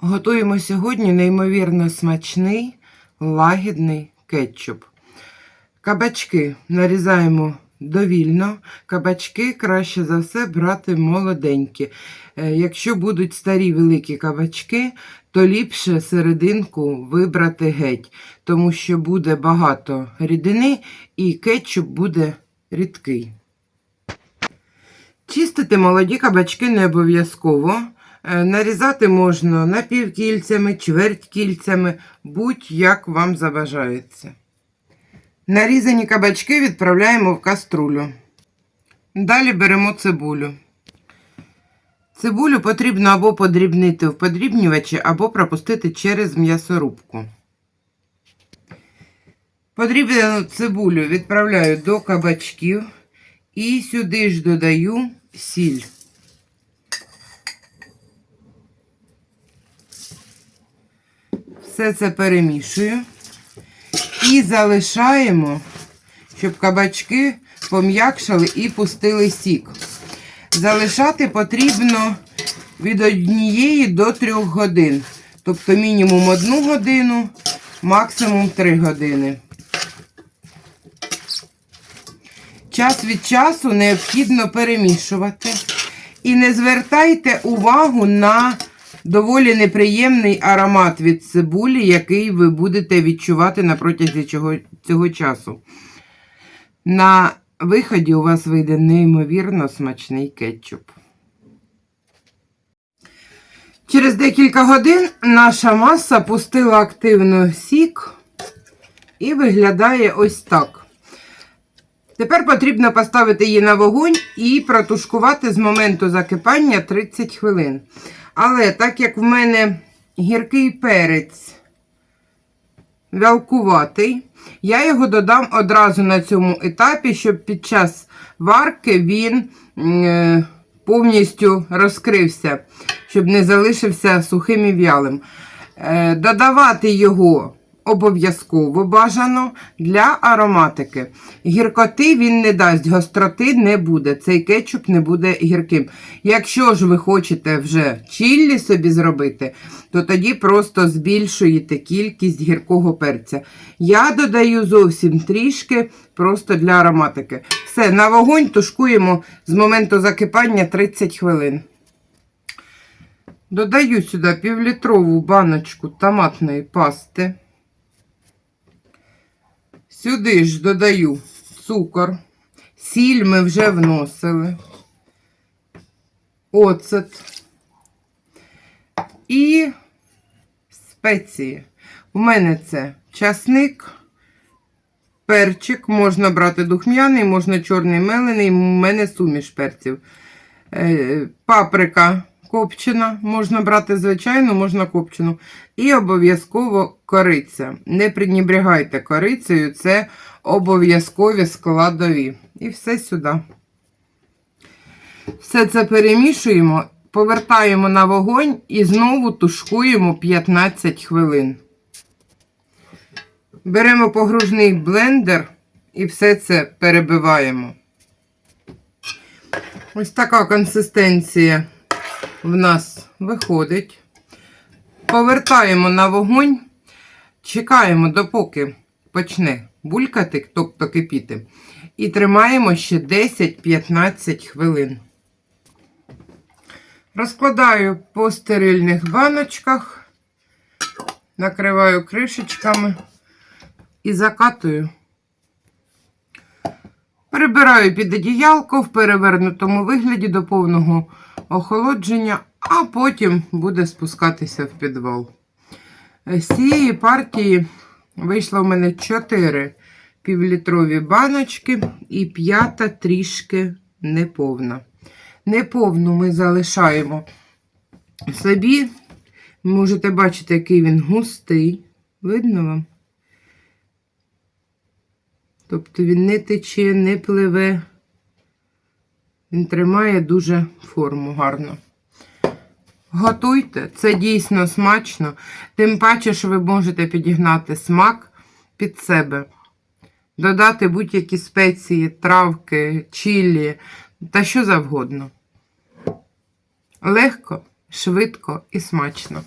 Готуємо сьогодні неймовірно смачний лагідний кетчуп. Кабачки нарізаємо довільно. Кабачки краще за все брати молоденькі. Е, Якщо будуть старі великі кабачки, то ліпше серединку вибрати геть, тому що буде багато рідини і кетчуп буде рідкий. Чистити молоді кабачки не обов'язково. Е, Нарізати можна напівкільцями, чвертькільцями, будь-як вам забажається. Нарізані кабачки відправляємо в каструлю. Далі беремо цибулю. Цибулю потрібно або подрібнити в подрібнювачі, або пропустити через м'ясорубку. Подрібнену цибулю відправляю до кабачків і сюди ж додаю сіль. Все це перемішую і залишаємо, щоб кабачки пом'якшали і пустили сік. Залишати потрібно від однієї до трьох годин. Тобто мінімум одну годину, максимум три години. Час від часу необхідно перемішувати. І не звертайте увагу на доволі неприємний аромат від цибулі, який ви будете відчувати на протязі цього, цього часу. На виході у вас вийде неймовірно смачний кетчуп. Через декілька годин наша маса пустила активно сік і виглядає ось так. Тепер потрібно поставити її на вогонь і протушкувати з моменту закипання 30 хвилин. Але так як в мене гіркий перець вялкуватий, я його додам одразу на цьому етапі, щоб під час варки він е, повністю розкрився, щоб не залишився сухим і вялим. Е, додавати його обов'язково бажано для ароматики. Гіркоти він не дасть, гостроти не буде. Цей кетчуп не буде гірким. Якщо ж ви хочете вже чіллі собі зробити, то тоді просто збільшуєте кількість гіркого перця. Я додаю зовсім трішки, просто для ароматики. Все, на вогонь тушкуємо з моменту закипання 30 хвилин. Додаю сюди півлітрову баночку томатної пасти. Сюди ж додаю цукор, сіль ми вже вносили, оцет і спеції. У мене це часник, перчик, можна брати духмяний, можна чорний мелений, у мене суміш перців. Е, Паприка копчена, можна брати звичайну, можна копчену. І обов'язково кориця. Не пренебрігайте корицею, це обов'язкові складові. І все сюди. Все це перемішуємо, повертаємо на вогонь і знову тушкуємо 15 хвилин. Беремо погружний блендер і все це перебиваємо. Ось така консистенція в нас виходить. Повертаємо на вогонь, чекаємо, допоки почне булькати, тобто кипіти. І тримаємо ще 10-15 хвилин. Розкладаю по стерильних баночках, накриваю кришечками і закатую. Перебираю під одіялко в перевернутому вигляді до повного охолодження, а потім буде спускатися в підвал. З цієї партії вийшло в мене 4 півлітрові баночки і п'ята трішки неповна. Неповну ми залишаємо собі. Можете бачити, який він густий. Видно вам? Тобто він не тече, не пливе. Він тримає дуже форму гарно. Готуйте, це дійсно смачно. Тим паче, що ви можете підігнати смак під себе. Додати будь-які спеції, травки, чилі та що завгодно. Легко, швидко і смачно.